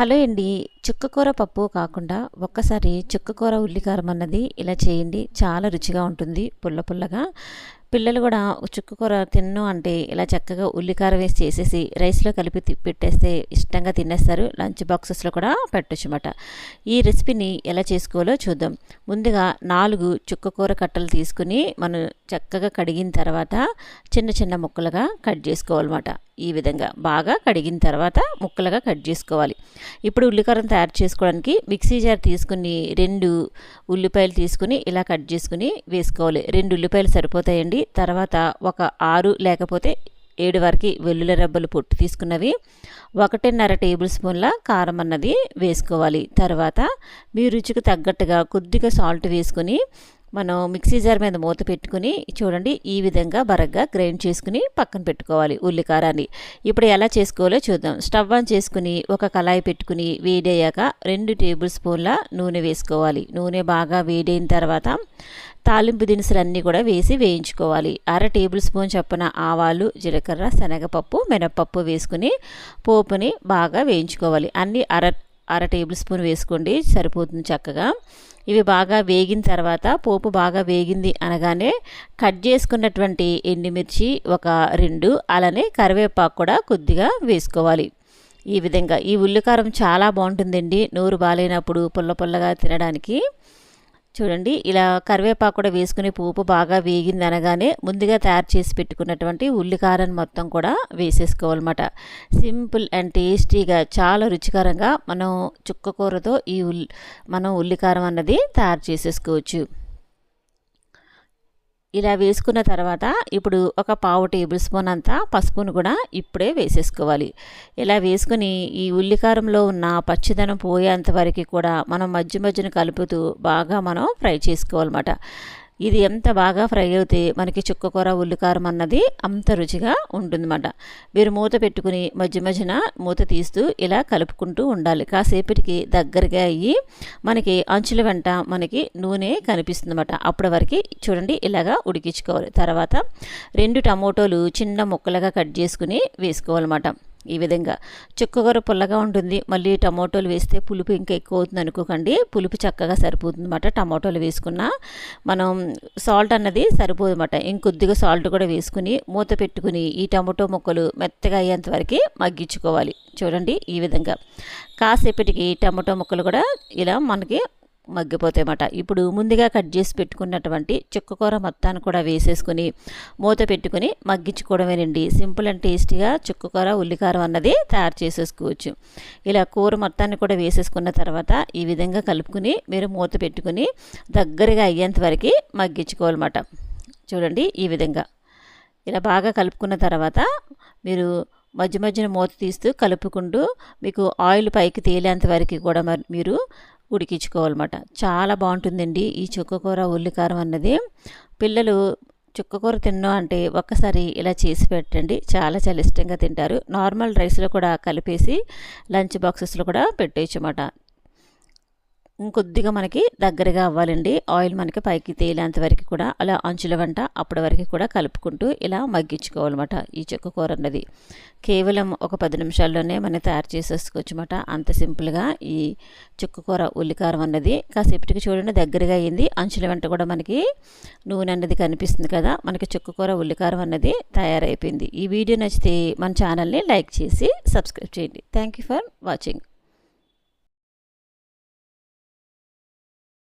Hello అండి. చుక్కకూర పప్పు కాకుండా ఒక్కసారి చుక్కకూర ఉల్లికారం అన్నది ఇలా చేయండి. చాలా రుచిగా ఉంటుంది. పుల్ల పుల్లగా. పిల్లలు కూడా చుక్కకూర తిన్ను అంటే ఇలా చక్కగా ఉల్లికారం వేసి చేసేసి రైస్లో కలిపి పెట్టేస్తే ఇష్టంగా తినేస్తారు. లంచ్ బాక్సెస్లో కూడా పెట్టచ్చు అన్నమాట ఈ రెసిపీని ఎలా చేసుకోవాలో చూద్దాం. ముందుగా నాలుగు చుక్కకూర కట్టలు తీసుకుని మనం చక్కగా కడిగిన తర్వాత చిన్న చిన్న ముక్కలుగా కట్ చేసుకోవాలన్నమాట. ఈ విధంగా బాగా కడిగిన తర్వాత ముక్కలుగా కట్ చేసుకోవాలి. ఇప్పుడు ఉల్లికారం తయారు చేసుకోవడానికి మిక్సీ జార్ తీసుకుని రెండు ఉల్లిపాయలు తీసుకుని ఇలా కట్ చేసుకుని వేసుకోవాలి. రెండు ఉల్లిపాయలు సరిపోతాయండి. తర్వాత ఒక ఆరు లేకపోతే ఏడు వరకు వెల్లుల్లి రబ్బలు పొట్టు తీసుకున్నవి. ఒకటిన్నర టేబుల్ స్పూన్ల కారం అన్నది వేసుకోవాలి. తర్వాత మీ రుచికి తగ్గట్టుగా కొద్దిగా సాల్ట్ వేసుకొని మనం మిక్సీ జార్ మీద మూత పెట్టుకుని చూడండి ఈ విధంగా బరగ్గా గ్రైండ్ చేసుకుని పక్కన పెట్టుకోవాలి ఉల్లికారాన్ని. ఇప్పుడు ఎలా చేసుకోవాలో చూద్దాం. స్టవ్ ఆన్ చేసుకుని ఒక కళాయి పెట్టుకుని వేడయ్యాక రెండు టేబుల్ స్పూన్ల నూనె వేసుకోవాలి. నూనె బాగా వేడైన తర్వాత తాలింపు దినుసులు అన్నీ కూడా వేసి వేయించుకోవాలి. అర టేబుల్ స్పూన్ చొప్పున ఆవాలు జీలకర్ర శనగపప్పు మినప్పప్పు వేసుకుని పోపుని బాగా వేయించుకోవాలి. అన్నీ అర అర టేబుల్ స్పూన్ వేసుకోండి సరిపోతుంది చక్కగా. ఇవి బాగా వేగిన తర్వాత పోపు బాగా వేగింది అనగానే కట్ చేసుకున్నటువంటి ఎండుమిర్చి ఒక రెండు అలానే కరివేపాకు కూడా కొద్దిగా వేసుకోవాలి. ఈ విధంగా ఈ ఉల్లికారం చాలా బాగుంటుందండి నోరు బాగాలేనప్పుడు పుల్ల పుల్లగా తినడానికి. చూడండి ఇలా కరివేపాకు కూడా వేసుకుని పోపు బాగా వేగింది అనగానే ముందుగా తయారు చేసి పెట్టుకున్నటువంటి ఉల్లికారం మొత్తం కూడా వేసేసుకోవాలన్నమాట. సింపుల్ అండ్ టేస్టీగా చాలా రుచికరంగా మనం చుక్కకూరతో ఈ ఉల్ మనం ఉల్లికారం అన్నది తయారు చేసేసుకోవచ్చు. ఇలా వేసుకున్న తర్వాత ఇప్పుడు ఒక పావు టేబుల్ స్పూన్ అంతా పసుపును కూడా ఇప్పుడే వేసేసుకోవాలి. ఇలా వేసుకుని ఈ ఉల్లికారంలో ఉన్న పచ్చిదనం పోయేంత వరకు కూడా మనం మధ్య మధ్యన కలుపుతూ బాగా మనం ఫ్రై చేసుకోవాలన్నమాట. ఇది ఎంత బాగా ఫ్రై అవుతే మనకి చుక్కకూర ఉల్లికారం అన్నది అంత రుచిగా ఉంటుందన్నమాట. మీరు మూత పెట్టుకుని మధ్య మధ్యన మూత తీస్తూ ఇలా కలుపుకుంటూ ఉండాలి. కాసేపటికి దగ్గరగా అయ్యి మనకి అంచుల వెంట మనకి నూనె కనిపిస్తుందన్నమాట. అప్పటి వరకు చూడండి ఇలాగా ఉడికించుకోవాలి. తర్వాత రెండు టమోటోలు చిన్న ముక్కలుగా కట్ చేసుకుని వేసుకోవాలన్నమాట. ఈ విధంగా. చుక్కగూర పుల్లగా ఉంటుంది. మళ్ళీ టమాటోలు వేస్తే పులుపు ఇంకా ఎక్కువ అవుతుంది అనుకోకండి. పులుపు చక్కగా సరిపోతుంది అనమాట టమాటోలు వేసుకున్న. మనం సాల్ట్ అన్నది సరిపోదు అనమాట ఇంకొద్దిగా సాల్ట్ కూడా వేసుకుని మూత పెట్టుకుని ఈ టమాటో ముక్కలు మెత్తగా అయ్యేంత వరకు మగ్గించుకోవాలి. చూడండి ఈ విధంగా. కాసేపటికి టమాటో ముక్కలు కూడా ఇలా మనకి మగ్గిపోతాయన్నమాట. ఇప్పుడు ముందుగా కట్ చేసి పెట్టుకున్నటువంటి చుక్కకూర మొత్తాన్ని కూడా వేసేసుకుని మూత పెట్టుకుని మగ్గించుకోవడమేనండి. సింపుల్ అండ్ టేస్టీగా చుక్కకూర ఉల్లికారం అన్నది తయారు చేసేసుకోవచ్చు. ఇలా కూర మొత్తాన్ని కూడా వేసేసుకున్న తర్వాత ఈ విధంగా కలుపుకుని మీరు మూత పెట్టుకుని దగ్గరగా అయ్యేంత వరకు మగ్గించుకోవాలన్నమాట. చూడండి ఈ విధంగా. ఇలా బాగా కలుపుకున్న తర్వాత మీరు మధ్య మధ్యన మూత తీస్తూ కలుపుకుంటూ మీకు ఆయిల్ పైకి తేలేంత వరకు కూడా మీరు ఉడికించుకోవాలన్నమాట. చాలా బాగుంటుందండి ఈ చుక్కకూర ఉల్లికారం అన్నది. పిల్లలు చుక్కకూర తిన్నా అంటే ఒక్కసారి ఇలా చేసి పెట్టండి. చాలా చాలా ఇష్టంగా తింటారు. నార్మల్ రైస్లో కూడా కలిపేసి లంచ్ బాక్సెస్లో కూడా పెట్టేయచ్చు అన్నమాట. ఇంకొద్దిగా మనకి దగ్గరగా అవ్వాలండి. ఆయిల్ మనకి పైకి తేలేంత వరకు కూడా అలా అంచుల వంట అప్పటి వరకు కూడా కలుపుకుంటూ ఇలా మగ్గించుకోవాలన్నమాట ఈ చెక్క కూర అన్నది. కేవలం ఒక పది నిమిషాల్లోనే మనం తయారు చేసేసుకోవచ్చు అనమాట అంత సింపుల్గా ఈ చుక్క కూర ఉల్లికారం అన్నది. కాసేపటికి చూడండి దగ్గరగా అయింది. అంచుల వెంట కూడా మనకి నూనె అన్నది కనిపిస్తుంది కదా మనకి చుక్క కూర ఉల్లికారం అన్నది తయారైపోయింది. ఈ వీడియో నచ్చితే మన ఛానల్ని లైక్ చేసి సబ్స్క్రైబ్ చేయండి. Thank you for watching.